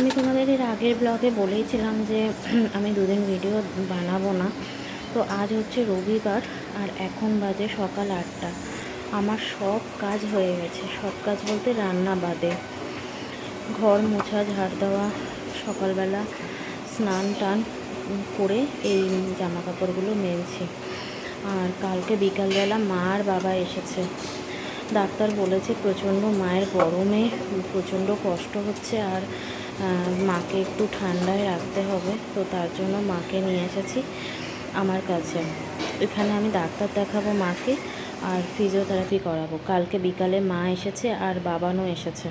আমি তোমাদের এর আগের ব্লগে বলেইছিলাম যে, আমি দুদিন ভিডিও বানাবো না। তো আজ হচ্ছে রবিবার আর এখন বাজে সকাল আটটা। আমার সব কাজ হয়ে গেছে। সব কাজ বলতে রান্না বাদে। ঘর মোছা, ঝাড় দেওয়া, সকালবেলা স্নান টান করে এই জামা কাপড়গুলো মেলছি। আর কালকে বিকালবেলা মা আর বাবা এসেছে। ডাক্তার বলেছে প্রচণ্ড মায়ের গরমে প্রচণ্ড কষ্ট হচ্ছে আর মাকে একটু ঠান্ডায় রাখতে হবে, তো তার জন্য মাকে নিয়ে এসেছি আমার কাছে। এখানে আমি ডাক্তার দেখাবো মাকে আর ফিজিওথেরাপি করাবো। কালকে বিকালে মা এসেছে আর বাবানও এসেছে।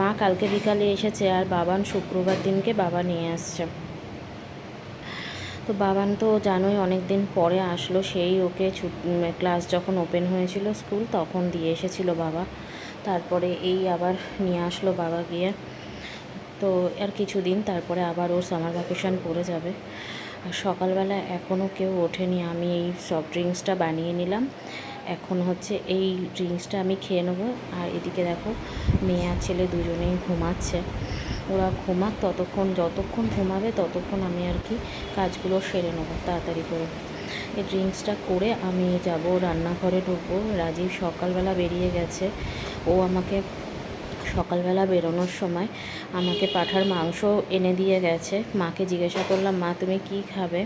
মা কালকে বিকালে এসেছে আর বাবান শুক্রবার দিনকে বাবা নিয়ে আসছে। তো বাবান তো জানোই অনেক দিন পরে আসলো, সেই ওকে ক্লাস যখন ওপেন হয়েছিল স্কুল তখন দিয়ে এসেছিল বাবা। তারপরে এই আবার নিয়ে আসলো বাবা গিয়ে। তো আর কিছুদিন তারপরে আবার ওর সামার ভ্যাকেশন পড়ে যাবে। আর সকালবেলা এখনও কেউ ওঠেনি, আমি এই সফট ড্রিঙ্কসটা বানিয়ে নিলাম। এখন হচ্ছে এই ড্রিঙ্কসটা আমি খেয়ে নেব। আর এদিকে দেখো, মেয়ে আর ছেলে দুজনেই ঘুমাচ্ছে। ওরা ঘুমাক ততক্ষণ, যতক্ষণ ঘুমাবে ততক্ষণ আমি আর কি কাজগুলো সেরে নেব তাড়াতাড়ি করে। এই ড্রিঙ্কসটা করে আমি যাব, রান্নাঘরে ঢুকবো। রাজীব সকালবেলা বেরিয়ে গেছে। ও আমাকে সকালবেলা বেরোনোর সময় আমাকে পাঠার মাংস এনে দিয়ে গেছে। মাকে জিজ্ঞাসা করলাম, মা, তুমি কি খাবে?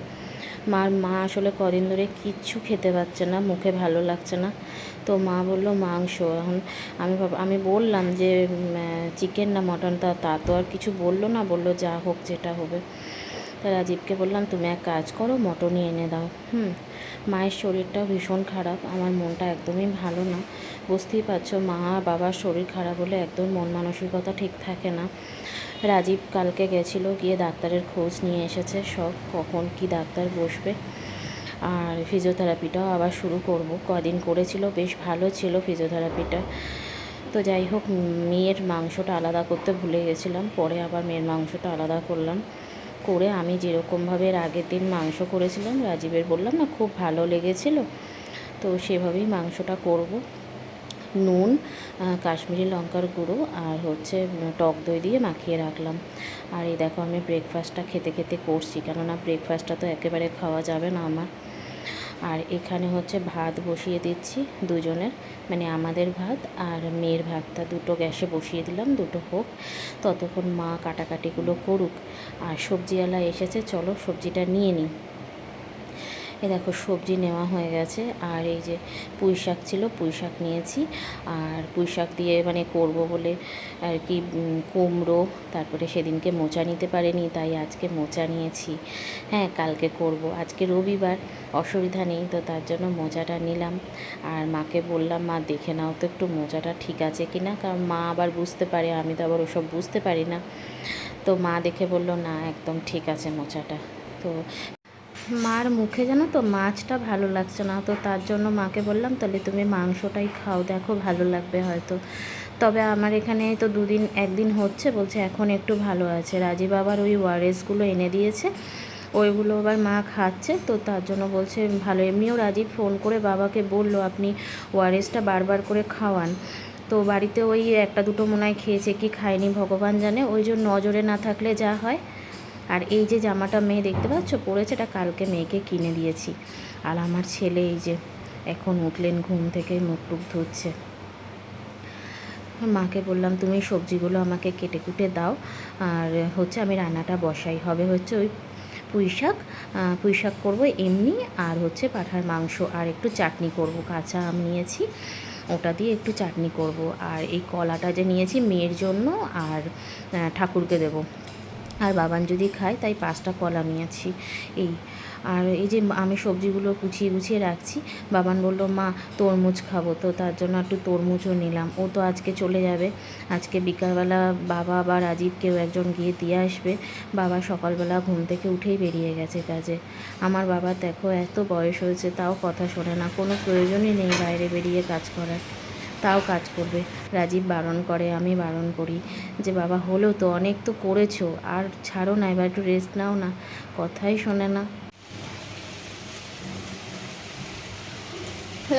মার মা আসলে কদিন ধরে কিচ্ছু খেতে পারছে না, মুখে ভালো লাগছে না। তো মা বলল, মাংস, এখন আমি আমি বললাম যে চিকেন না মটন, তা তা তো আর কিছু বলল না, বলল যা হোক যেটা হবে। তা রাজীবকে বললাম, তুমি এক কাজ করো, মটনই এনে দাও। হুম মায়ের শরীরটাও ভীষণ খারাপ, আমার মনটা একদমই ভালো না। বুঝতেই পারছ, মা বাবার শরীর খারাপ হলে একদম মন মানসিকতা ঠিক থাকে না। রাজীব কালকে গেছিল, গিয়ে ডাক্তারের খোঁজ নিয়ে এসেছে, সব কখন কি ডাক্তার বসবে। আর ফিজিওথেরাপিটাও আবার শুরু করব। কদিন করেছিল, বেশ ভালো ছিল ফিজিওথেরাপিটা তো যাই হোক, মেয়ের মাংসটা আলাদা করতে ভুলে গেছিলাম, পরে আবার মেয়ের মাংসটা আলাদা করলাম। করে আমি যেরকমভাবে আগের দিন মাংস করেছিলাম, রাজীবের বললাম, না, খুব ভালো লেগেছিল। তো সেভাবেই মাংসটা করব। নুন কাশ্মীরি লঙ্কার গুঁড়ো আর হচ্ছে টক দই দিয়ে মাখিয়ে রাখলাম। আর এই দেখো আমি ব্রেকফাস্টটা খেতে খেতে করছি, কেননা ব্রেকফাস্টটা তো একেবারে খাওয়া যাবে না আমার। আর এখানে হচ্ছে ভাত বসিয়ে দিচ্ছি দুজনের মানে আমাদের ভাত আর মেয়ের ভাতটা দুটো গ্যাসে বসিয়ে দিলাম, দুটো হোক, ততক্ষণ মা কাটাকাটিগুলো করুক। আর সবজিওয়ালা এসেছে, চলো সবজিটা নিয়ে নিই। এ দেখো সবজি নেওয়া হয়ে গেছে, আর এই যে পুঁই শাক ছিল, পুঁই শাক নিয়েছি। আর পুঁই শাক দিয়ে মানে করব বলে আর কি কুমড়ো, তারপরে সেদিনকে মোচা নিতে পারেনি, তাই আজকে মোচা নিয়েছি। হ্যাঁ কালকে করব। আজকে রবিবার, অসুবিধা নেই, তো তার জন্য মোজাটা নিলাম। আর মাকে বললাম, মা, দেখে নাও তো একটু মোজাটা ঠিক আছে কি না কারণ মা আবার বুঝতে পারে, আমি তো আবার ওসব বুঝতে পারি না। তো মা দেখে বলল, না, একদম ঠিক আছে মোচাটা। তো মার মুখে জানো তো মাছটা ভালো লাগছে না, তো তার জন্য মাকে বললাম, তাহলে তুমি মাংসটাই খাও, দেখো ভালো লাগবে হয়তো। তবে আমার এখানে তো দুদিন, একদিন হচ্ছে, বলছে এখন একটু ভালো আছে। রাজীব আবার ওই ওয়ারেসগুলো এনে দিয়েছে, ওইগুলো আবার মা খাচ্ছে, তো তার জন্য বলছে ভালো। এমনিও রাজীব ফোন করে বাবাকে বলল, আপনি ওয়ারেসটা বারবার করে খাওয়ান। তো বাড়িতে ওই একটা দুটো মনে হয় খেয়েছে, কি খায়নি ভগবান জানে, ওই জন্য নজরে না থাকলে যা হয়। আর এই যে জামাটা মেয়ে দেখতে পাচ্ছ, পরেছে এটা কালকে মেয়েকে কিনে দিয়েছি। আর আমার ছেলে এই যে এখন উঠলেন, ঘুম থেকে মুখ টুক ধুচ্ছে। মাকে বললাম, তুমি সবজিগুলো আমাকে কেটে কুটে দাও। আর হচ্ছে আমি রান্নাটা বসাই। হবে হচ্ছে ওই পুঁই শাক। পুঁই শাক করব এমনি, আর হচ্ছে পাঠার মাংস। আর একটু চাটনি করব, কাঁচা আম নিয়েছি। ওটা দিয়ে একটু চাটনি করব। আর এই কলাটা যে নিয়েছি মেয়ের জন্য, আর ঠাকুরকে দেবো। আর বাবান যদি খায় তাই পাঁচটা কলা নিয়েছি এই। আর এই যে আমি সবজিগুলো গুছিয়ে গুছিয়ে রাখছি বাবান বলল, মা, তরমুজ খাব। তো তার জন্য একটু তরমুজও নিলাম। ও তো আজকে চলে যাবে। আজকে বিকালবেলা বাবা বা রাজীব কেউ একজন গিয়ে দিয়ে আসবে। বাবা সকালবেলা ঘুম থেকে উঠেই বেরিয়ে গেছে কাজে। আমার বাবা দেখো এত বয়স হয়েছে, তাও কথা শোনে না। কোনো প্রয়োজনই নেই বাইরে বেরিয়ে কাজ করার। তাও কাজ করবে। রাজীব বারণ করে, আমি বারণ করি যে, বাবা, হলো তো, অনেক তো করেছ, আর ছাড়ো না, এবার একটু রেস্ট নাও না, কথাই শোনে না।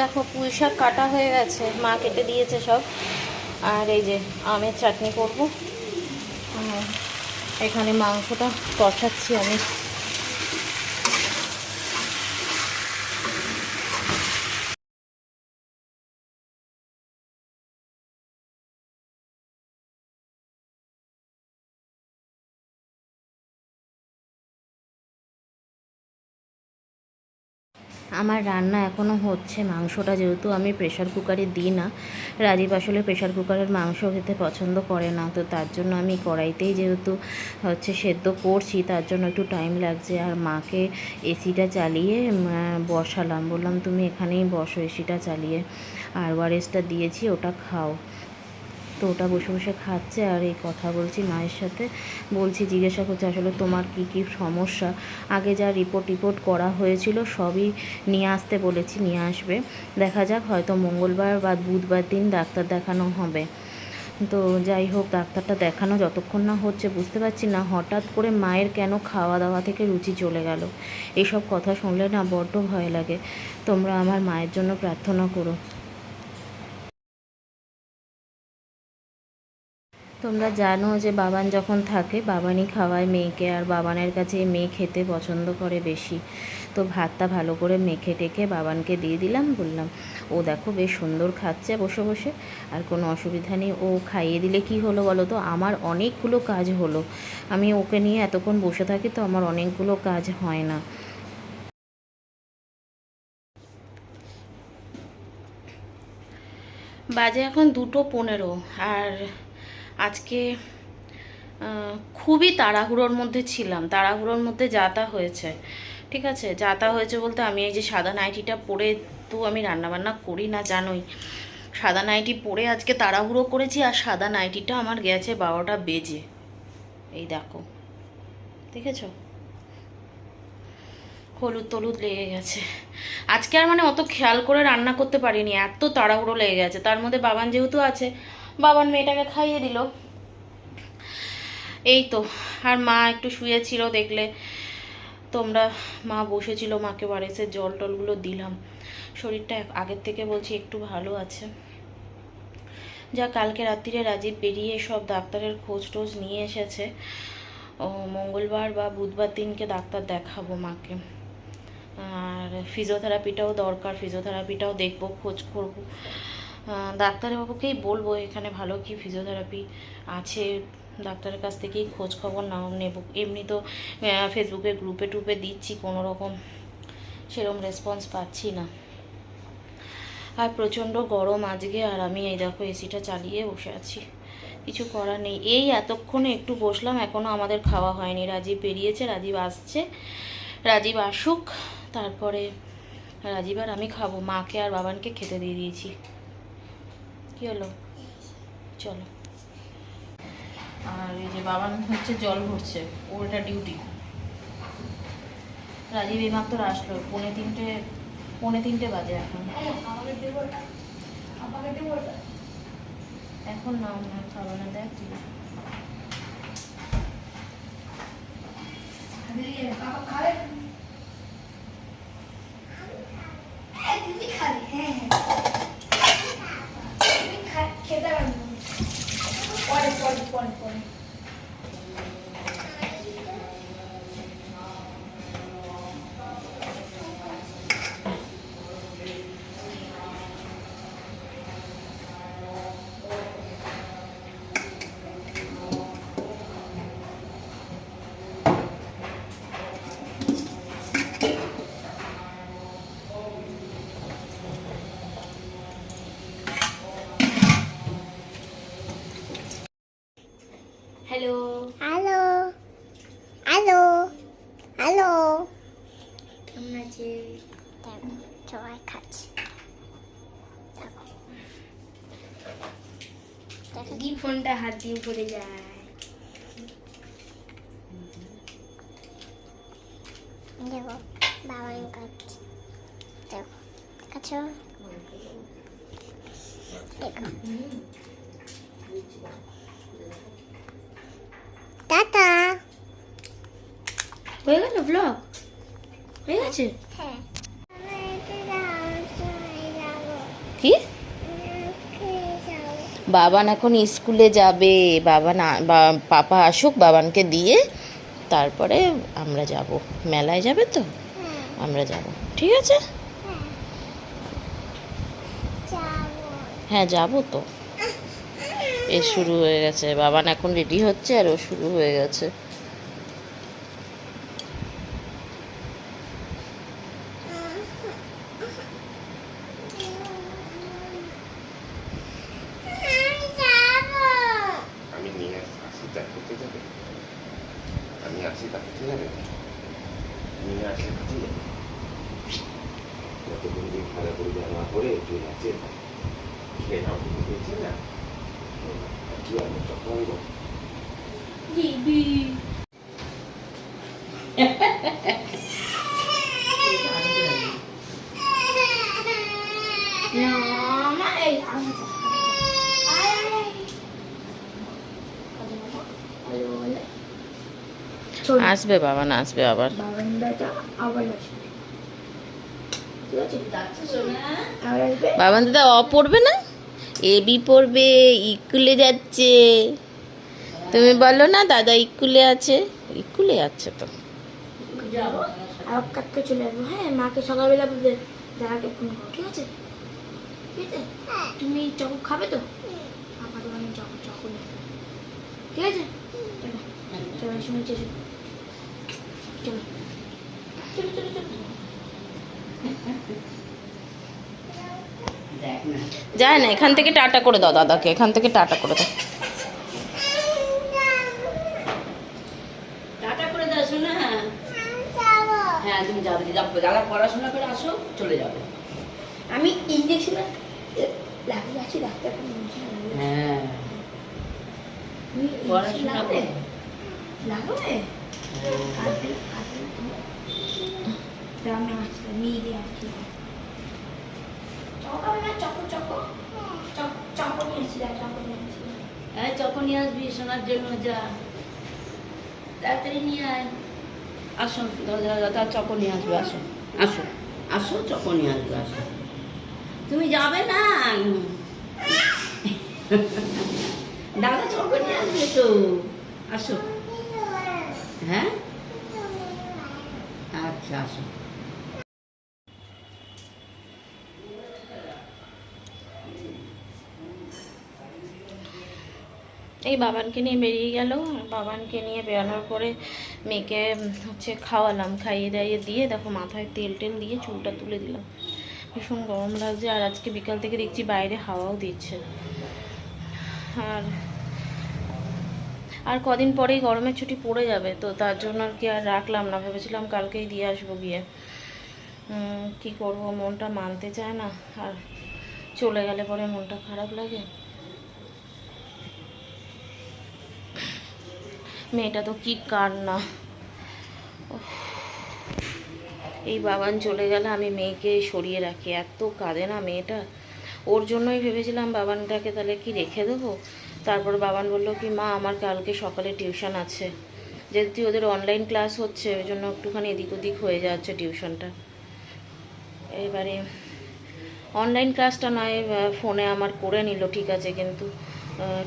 দেখো, পুঁই শাক কাটা হয়ে গেছে, মা কেটে দিয়েছে সব, আর এই যে আমের চাটনি করব। এখানে মাংসটা কষাচ্ছি আমি। আমার রান্না এখনও হচ্ছে। মাংসটা যেহেতু আমি প্রেশার কুকারে দিই না, রাজীব আসলে প্রেশার কুকারের মাংস খেতে পছন্দ করে না, তো তার জন্য আমি কড়াইতেই যেহেতু হচ্ছে সেদ্ধ করছি, তার জন্য একটু টাইম লাগছে। আর মাকে এসিটা চালিয়ে বসালাম। বললাম, তুমি এখানেই বসো এসিটা চালিয়ে। আর ওয়ারেসটা দিয়েছি, ওটা খাও। তো ওটা বসে বসে খাচ্ছে আর এই কথা বলছি মায়ের সাথে। বলছি, জিজ্ঞাসা করছে, আসলে তোমার কি কি সমস্যা? আগে যা রিপোর্ট টিপোর্ট করা হয়েছিল সবই নিয়ে আসতে বলেছি, নিয়ে আসবে। দেখা যাক, হয়তো মঙ্গলবার বা বুধবার দিন ডাক্তার দেখানো হবে। তো যাই হোক, ডাক্তারটা দেখানো যতক্ষণ না হচ্ছে, বুঝতে পারছি না, হঠাৎ করে মায়ের কেন খাওয়া দাওয়া থেকে রুচি চলে গেল? এইসব কথা শুনলে না বড্ড ভয় লাগে। তোমরা আমার মায়ের জন্য প্রার্থনা করো। তোমরা জানো যে বাবান যখন থাকে, বাবানই খাওয়ায় মেয়েকে আর বাবানের কাছে মেয়ে খেতে পছন্দ করে বেশি। তো ভাতটা ভালো করে মেখে টেখে বাবানকে দিয়ে দিলাম, বললাম, ও দেখো বেশ সুন্দর খাচ্ছে বসে বসে, আর কোনো অসুবিধা নেই। ও খাইয়ে দিলে কি হলো বলো তো? আমার অনেকগুলো কাজ হলো। আমি ওকে নিয়ে এতক্ষণ বসে থাকি তো আমার অনেকগুলো কাজ হয় না। বাজে এখন দুটো পনেরো, আর আজকে খুবই তাড়াহুড়োর মধ্যে ছিলাম। তাড়াহুড়োর মধ্যে যাতা হয়েছে, ঠিক আছে? যাতা হয়েছে বলতে আমি এই যে সাদা নাইটিটা পরে তো আমি রান্নাবান্না করি না, জানোই। সাদা নাইটি পরে আজকে তাড়াহুড়ো করেছি আর সাদা নাইটিটা আমার গেছে বারোটা বেজে। এই দেখো, দেখেছ? হলুদ টলুদ লেগে গেছে। আজকে আর মানে অত খেয়াল করে রান্না করতে পারিনি, এত তাড়াহুড়ো লেগে গেছে। তার মধ্যে বাবান যেহেতু আছে বাবান মেয়েটাকে খাইয়ে দিল। এই তো, আর মা একটু শুয়েছিল দেখলে। তোমরা মা বসেছিল মাকে বাড়িতে, জল টলগুলো দিলাম। শরীরটা আগের থেকে বলছি একটু ভালো আছে। যা কালকে রাত্রিরে রাজীব বেরিয়ে সব ডাক্তারের খোঁজ টোজ নিয়ে এসেছে। ও মঙ্গলবার বা বুধবার দিনকে ডাক্তার দেখাবো মাকে। আর ফিজিওথেরাপিটাও দরকার ফিজিওথেরাপিটাও দেখব, খোঁজ করব। ডাক্তারবাবুকেই বলব, এখানে ভালো কি ফিজিওথেরাপি আছে, ডাক্তারের কাছ থেকেই খোঁজ খবর নাও, নেব। এমনি তো ফেসবুকে গ্রুপে টুপে দিচ্ছি কোনো রকম সেরকম রেসপন্স পাচ্ছি না। আর প্রচণ্ড গরম আজকে, আর আমি এই দেখো এসিটা চালিয়ে বসে আছি। কিছু করার নেই। এই এতক্ষণে একটু বসলাম এখনও আমাদের খাওয়া হয়নি। রাজীব বেরিয়েছে, রাজীব আসছে। রাজীব আসুক, তারপরে রাজীব আর আমি খাব। মাকে আর বাবানকে খেতে দিয়ে দিয়েছি। কি হলো? চলো। আর এই যে বাবান হচ্ছে জল ভরছে ওর ডিউটি রাজীব এইমাত্র আসলো, পৌনে তিনটে পৌনে তিনটে বাজে এখন। এখন না খাবে না, দেখ। তুই। পরে পরে পরে পরে হ্যালো হ্যালো হ্যালো হ্যালো কেমন আছে সবাই খাচ্ছে যদি দিয়ে পড়ে যায়। দেখো বাবা খাচ্ছে। দেখো খাচ্ছ? দেখো। টাটা। হয়ে গেল ব্লগ হয়ে গেছে? হ্যাঁ। বাবান এখন স্কুলে যাবে বাবা না পাপা আসুক বাবানকে দিয়ে তারপরে আমরা যাব। মেলায় যাবে তো? আমরা যাব। ঠিক আছে? হ্যাঁ। যাব তো। এ শুরু হয়ে গেছে। বাবান এখন রেডি হচ্ছে আর ও শুরু হয়ে গেছে আমি যাব আমি নিয়ে আস- আসি তার করতে যাবে আমি আসি তার করতে যাবে নিয়ে আসলে করতে যাবে যতক্ষণ দিন ভালো করে জামা পরে চলে আছে খেয়ে নাও বুঝছে না আর কি আর তখন মা এই আমি যাব। আয়, আয়, আয়। বলে, বলে। আসবে বাবান আসবে আবার। বারান্দাটা আসবে। আবার আসবে? বাবান দাদা অ পড়বে না? এ বি পড়বে, ইকুলে যাচ্ছে। তুমি বলো না, দাদা ইকুলে আছে? ইকুলে আছে তো। আবার চলে হ্যাঁ মাকে সকালবেলা ঠিক আছে? ঠিক আছে? তুমি খাবে তো? চকো ঠিক আছে? যায় না এখান থেকে টাটা করে দাও দাদাকে এখান থেকে টাটা করে দাও টাটা করে দাও শোনা হ্যাঁ তুমি যাবে পড়াশোনা করে আসো চলে যাবে আমি ইঞ্জেকশন লাগিয়ে আছি ডাক্তার হ্যাঁ পড়াশোনা লাগাবে। কাটবে মিলে জন্য যা। তাড়াতাড়ি নিয়ে আসো আসো আসো আসবে আসো তুমি যাবে না? দাদা চকো নিয়ে আসবে তো। আসো হ্যাঁ? আচ্ছা আসো এই বাবানকে নিয়ে বেরিয়ে গেল। বাবানকে নিয়ে বেরানোর পরে মেয়েকে হচ্ছে খাওয়ালাম, খাইয়ে দাইয়ে দিয়ে দেখো মাথায় তেল টেল দিয়ে চুলটা তুলে দিলাম। ভীষণ গরম লাগছে আর আজকে বিকাল থেকে দেখছি বাইরে হাওয়াও দিচ্ছে। আর আর কদিন পরেই গরমের ছুটি পড়ে যাবে, তো তার জন্য আর কি আর রাখলাম না। ভেবেছিলাম কালকেই দিয়ে আসব গিয়ে। কি করব, মনটা মানতে চায় না। আর চলে গেলে পরে মনটা খারাপ লাগে। মেয়েটা তো কি কান্না। এই বাবান চলে গেলে আমি মেয়েকে সরিয়ে রাখি, এত কাঁদে না মেয়েটা। ওর জন্যই ভেবেছিলাম বাবানটাকে তাহলে কি রেখে দেবো। তারপর বাবান বলল কি, মা, আমার কালকে সকালে টিউশন আছে। যেহেতু ওদের অনলাইন ক্লাস হচ্ছে, ওই জন্য একটুখানি এদিক ওদিক হয়ে যাচ্ছে টিউশনটা। এবারে অনলাইন ক্লাসটা নয় ফোনে আমার করে নিল, ঠিক আছে, কিন্তু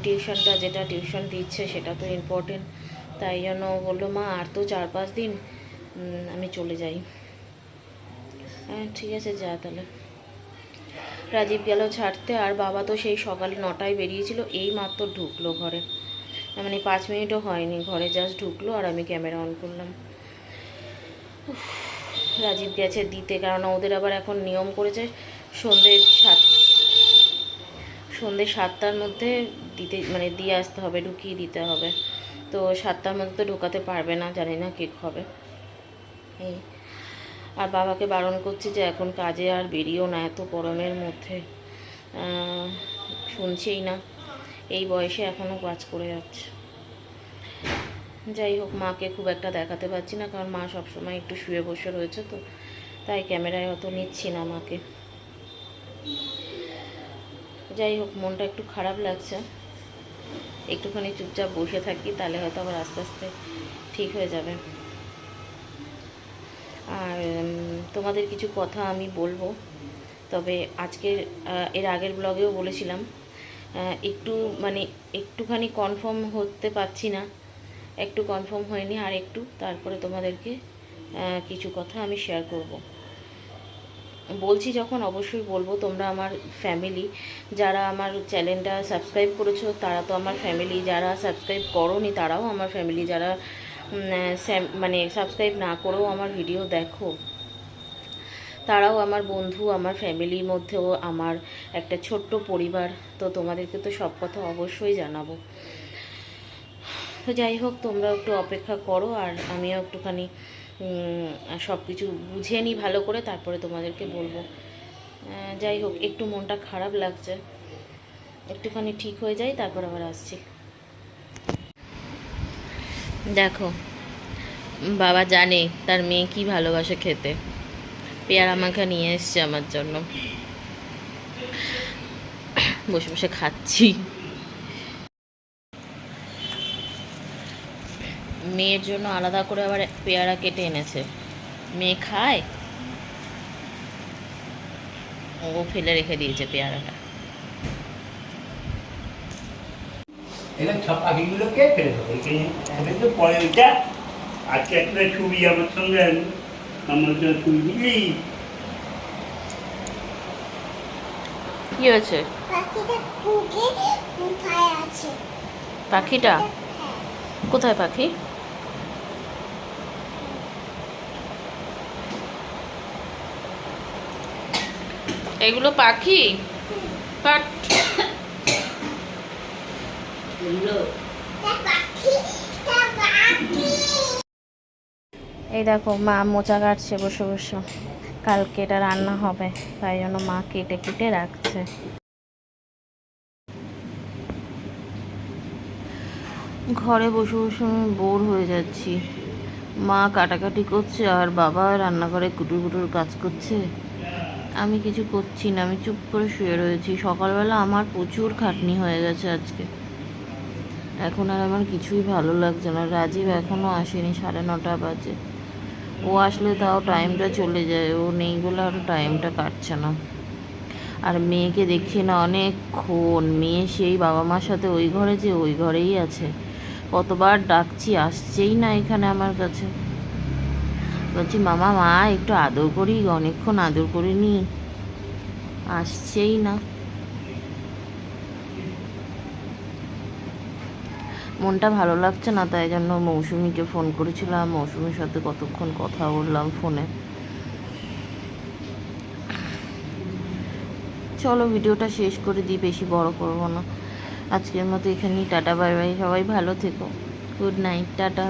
টিউশনটা যেটা টিউশন দিচ্ছে সেটা তো ইম্পর্টেন্ট তাই জন্য বলল, মা, আর তো চার পাঁচ দিন আমি চলে যাই। হ্যাঁ ঠিক আছে, যা তাহলে। রাজীব গেল ছাড়তে, আর বাবা তো সেই সকালে নটায় বেরিয়েছিল, এই মাত্র ঢুকলো ঘরে। মানে পাঁচ মিনিটও হয়নি, ঘরে জাস্ট ঢুকলো আর আমি ক্যামেরা অন করলাম। রাজীব গেছে দিতে, কারণ ওদের আবার এখন নিয়ম করেছে সন্ধ্যে সাত সন্ধ্যে সাতটার মধ্যে দিতে মানে দিয়ে আসতে হবে, ঢুকিয়ে দিতে হবে। তো সাতটার মধ্যে তো ঢোকাতে পারবে না, জানি না কেক হবে এই, আর বাবাকে বারণ করছি যে এখন কাজে আর বেরিয়েও না এত গরমের মধ্যে। শুনছেই না, এই বয়সে এখনও কাজ করে যাচ্ছে। যাই হোক, মাকে খুব একটা দেখাতে পারছি না, কারণ মা সবসময় একটু শুয়ে বসে রয়েছে তো, তাই ক্যামেরায় অত নিচ্ছি না মাকে। যাই হোক, মনটা একটু খারাপ লাগছে। একটুখানি চুপচাপ বসে থাকি, তাহলে হয়তো আবার আস্তে আস্তে ঠিক হয়ে যাবে। আর তোমাদের কিছু কথা আমি বলব। তবে আজকের এর আগের ব্লগেও বলেছিলাম একটু মানে একটুখানি কনফার্ম হতে পারছি না। একটু কনফার্ম হয়নি, আর একটু, তারপরে তোমাদেরকে কিছু কথা আমি শেয়ার করব। বলছি যখন অবশ্যই বলব, তোমরা আমার ফ্যামিলি যারা আমার চ্যানেলটা সাবস্ক্রাইব করেছ, তারা তো আমার ফ্যামিলি যারা সাবস্ক্রাইব করোনি তারাও আমার ফ্যামিলি যারা মানে সাবস্ক্রাইব না করেও আমার ভিডিও দেখো। তারাও আমার বন্ধু, আমার ফ্যামিলির মধ্যেও আমার একটা ছোট্ট পরিবার, তো তোমাদেরকে তো সব কথা অবশ্যই জানাব। তো যাই হোক তোমরা একটু অপেক্ষা করো, আর আমিও একটুখানি সব কিছু বুঝে নিই ভালো করে, তারপরে তোমাদেরকে বলব। যাই হোক, একটু মনটা খারাপ লাগছে। একটুখানি ঠিক হয়ে যায় তারপর আবার আসছি। দেখো, বাবা জানে তার মেয়ে কি ভালোবাসে খেতে। পেয়ারা মাখা নিয়ে এসছে আমার জন্য। বসে বসে খাচ্ছি। মেয়ের জন্য আলাদা করে আবার পেয়ারা কেটে এনেছে। মেয়ে খায়? ও ফেলে রেখে দিয়েছে পেয়ারাটা। এবার সব পাখিগুলোকে ফেলে দেবো। এখানে পরে ওইটা আজকে একটা ছবি আমার সঙ্গে আমার ছবি বুঝলি কি হয়েছে? পাখিটা পাখিটা? কোথায় পাখি? এগুলো পাখি? এই দেখো, মা মোচা কাটছে বসে বসে। কালকে এটা রান্না হবে, তাই জন্য মা কেটে কেটে রাখছে। ঘরে বসে বসে আমি বোর হয়ে যাচ্ছি। মা কাটাকাটি করছে আর বাবা রান্নাঘরে কুটুর কুটুর কাজ করছে। আমি কিছু করছি না, আমি চুপ করে শুয়ে রয়েছি। সকালবেলা আমার প্রচুর খাটনি হয়ে গেছে আজকে। এখন আর আমার কিছুই ভালো লাগছে না। রাজীব এখনও আসেনি, সাড়ে নটা বাজে। ও আসলে তাও টাইমটা চলে যায়, ও নেই বলে আরও টাইমটা কাটছে না। আর মেয়েকে দেখছি না অনেকক্ষণ, মেয়ে সেই বাবা মার সাথে ওই ঘরে যে ওই ঘরেই আছে। কতবার ডাকছি, আসছেই না এখানে আমার কাছে। বলছি, মামা, মা, একটু আদর করি, অনেকক্ষণ আদর করে করিনি আসছেই না। মনটা ভালো লাগছে না, তাই জন্য মৌসুমিকে ফোন করেছিলাম। মৌসুমির সাথে কতক্ষণ কথা বললাম ফোনে। চলো, ভিডিওটা শেষ করে দিই, বেশি বড় করব না। আজকের মতো এখানেই, টাটা, বাই বাই, সবাই ভালো থেকো। Good night, tata.